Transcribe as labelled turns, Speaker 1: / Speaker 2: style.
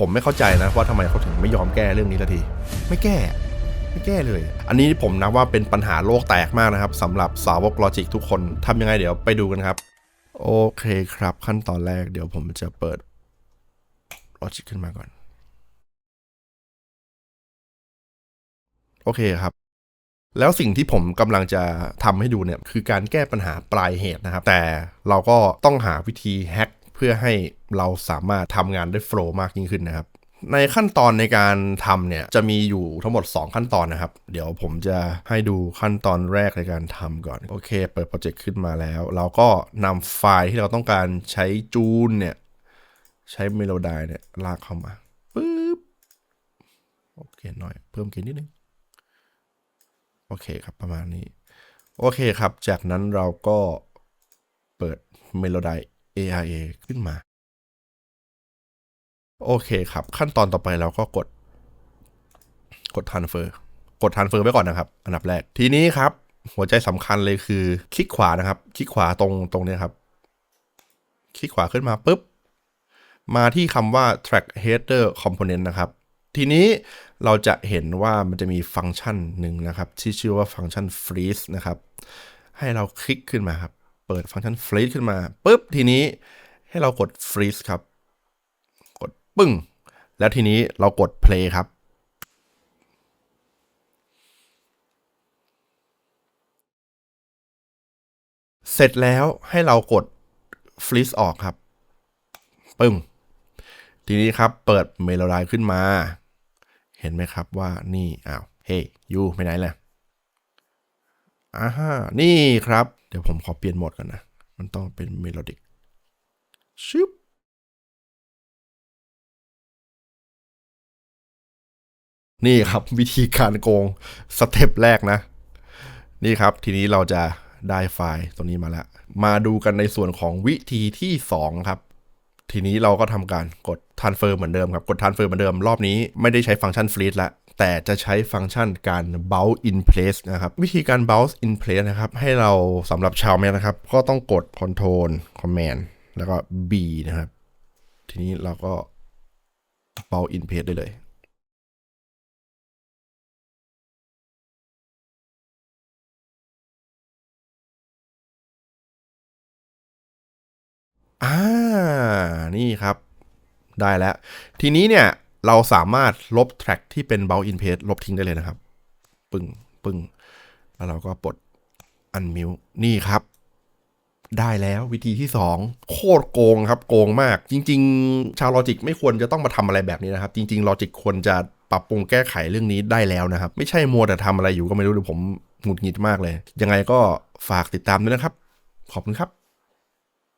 Speaker 1: ผมไม่เข้าใจนะว่าทำไมเขาถึงไม่ยอมแก้เรื่องนี้สักที ไม่แก้ ไม่แก้เลย อันนี้ผมนับว่าเป็นปัญหาโลกแตกมากนะครับสำหรับสาวกลอจิกทุกคนทำยังไงเดี๋ยวไปดูกันครับ โอเคครับ ขั้นตอนแรกเดี๋ยวผมจะเปิดลอจิกขึ้นมาก่อน โอเคครับแล้วสิ่งที่ผมกำลังจะทำให้ดูเนี่ยคือการแก้ปัญหาปลายเหตุนะครับ แต่เราก็ต้องหาวิธีแฮ็ก พื่อให้เราสามารถทำงานได้โฟล์มากยิ่งขึ้นนะครับ ในขั้นตอนในการทำเนี่ยจะมีอยู่ทั้งหมด 2 ขั้นตอนนะครับ เดี๋ยวผมจะให้ดูขั้นตอนแรกในการทำก่อน โอเค เปิดโปรเจกต์ขึ้นมาแล้ว เราก็นำไฟล์ที่เราต้องการใช้จูนเนี่ยใช้เมโลดายเนี่ยลากเข้ามาปึ๊บโอเคหน่อย เพิ่มเกณฑ์นิดนึงโอเคครับประมาณนี้ โอเคครับ จากนั้นเราก็เปิด Melody AIA ขึ้นมา โอเคครับ ขั้นตอนต่อไปเราก็กด กด transfer กด transfer ไว้ก่อนนะครับ อันดับแรก ทีนี้ครับ หัวใจสำคัญเลยคือ คลิกขวานะครับ คลิกขวาตรงตรงนี้ครับ คลิกขวาขึ้นมาปุ๊บ มาที่คำว่า track header component นะครับ ทีนี้เราจะเห็นว่ามันจะมีฟังก์ชันหนึ่งนะครับ ที่ชื่อว่าฟังก์ชัน freeze นะครับ ให้เราคลิกขึ้นมาครับ เปิดฟังก์ชัน freeze ขึ้นมาปุ๊บทีนี้ให้เรากด freeze ครับ กดปึ้ง แล้วทีนี้เรากด play ครับ เสร็จแล้วให้เรากด freeze ออกครับ ปึ้ง ทีนี้ครับเปิดเมโลไดขึ้นมา เห็นไหมครับว่านี่อ้าวเฮ้ยยูไปไหนแหละอ่าฮะนี่ครับ เดี๋ยวผมขอเปลี่ยนโหมดก่อนนะ มันต้องเป็นเมโลดิกชึบนี่ครับวิธีการโกงสเต็ปแรกนะ นี่ครับ ทีนี้เราจะได้ไฟล์ตัวนี้มาแล้ว มาดูกันในส่วนของวิธีที่ 2 ครับ ทีนี้เราก็ทำการกด transfer เหมือนเดิมครับ กด transfer เหมือนเดิมรอบนี้ไม่ได้ใช้ฟังก์ชัน freeze ละ แต่จะใช้ฟังก์ชันการ bounce in place นะครับ วิธีการ bounce in place นะครับ ให้เราสำหรับชาวแมนนะครับ ก็ต้องกด control command แล้วก็ B นะครับ ทีนี้เราก็ bounce in place ได้เลยอ่า นี่ครับ ได้แล้ว ทีนี้เนี่ย เราสามารถลบแทร็กที่เป็น bounce in page ลบทิ้งได้เลยนะครับ ปึ้งปึ้งแล้วเราก็ปลด unmute นี่ครับ ได้แล้ววิธีที่ 2 โคตรโกงครับ โกงมาก จริง ๆ ชาวลอจิกไม่ควรจะต้องมาทำอะไรแบบนี้นะครับ จริงๆลอจิกควรจะปรับปรุงแก้ไขเรื่องนี้ได้แล้วนะครับ ไม่ใช่มัวแต่ทำอะไรอยู่ก็ไม่รู้ดี๋ยวผมหงุดหงิดมากเลย ยังไงก็ฝากติดตามด้วยนะครับ ขอบคุณครับ